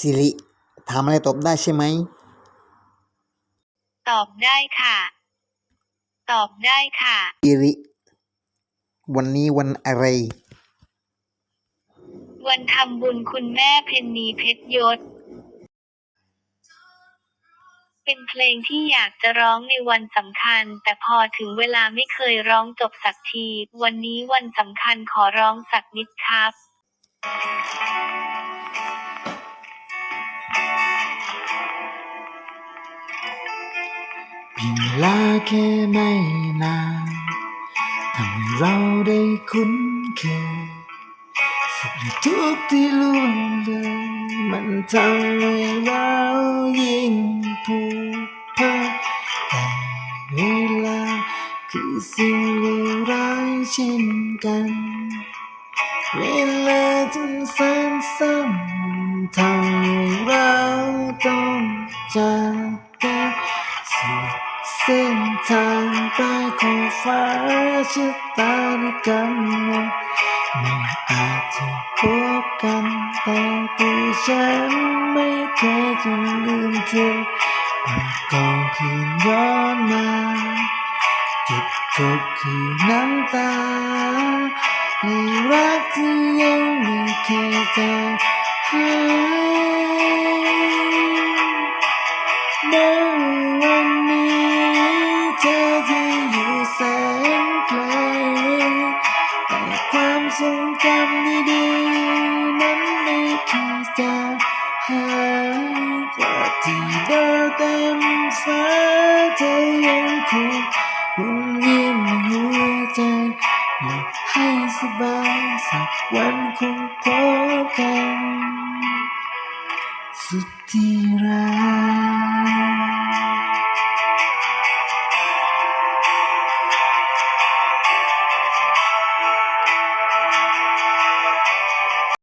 สิริถามอะไรตอบได้ใช่ไหม ตอบได้ค่ะ ตอบได้ค่ะ สิริ วันนี้วันอะไร วันทำบุญคุณแม่เพนนีเพชรยศ เป็นเพลงที่อยากจะร้องในวันสำคัญ แต่พอถึงเวลาไม่เคยร้องจบสักที วันนี้วันสำคัญขอร้องสักนิดครับ เพียงเวลาแค่ไม่นานทำให้เราได้คุ้นเคยสุขและทุกข์ที่ล่วงเลยมันทำให้เรายิ่งผูกพันแต่เวลาคือสิ่งเลวร้ายเช่นกัน เวลาจึงซ้ำซ้ำทำให้เราต้องจาก ส้นทางไปของฟ้าชะตาในกำหนดไม่อาจจะพบกันแต่ตัวฉันไม่เคยจะลืมเธอแต่ก่อนคืนย้อนมาจุดจบคือน้ำตาในรักที่ยังไม่เคยจะหาย ทรงจำดีๆนั้นไม่เคยจะหายกว่าที่ดาวเต็มฟ้าเธอยังคงวนเวียนในหัวใจหลับให้สบายสักวันคงพบกัน สุดที่รัก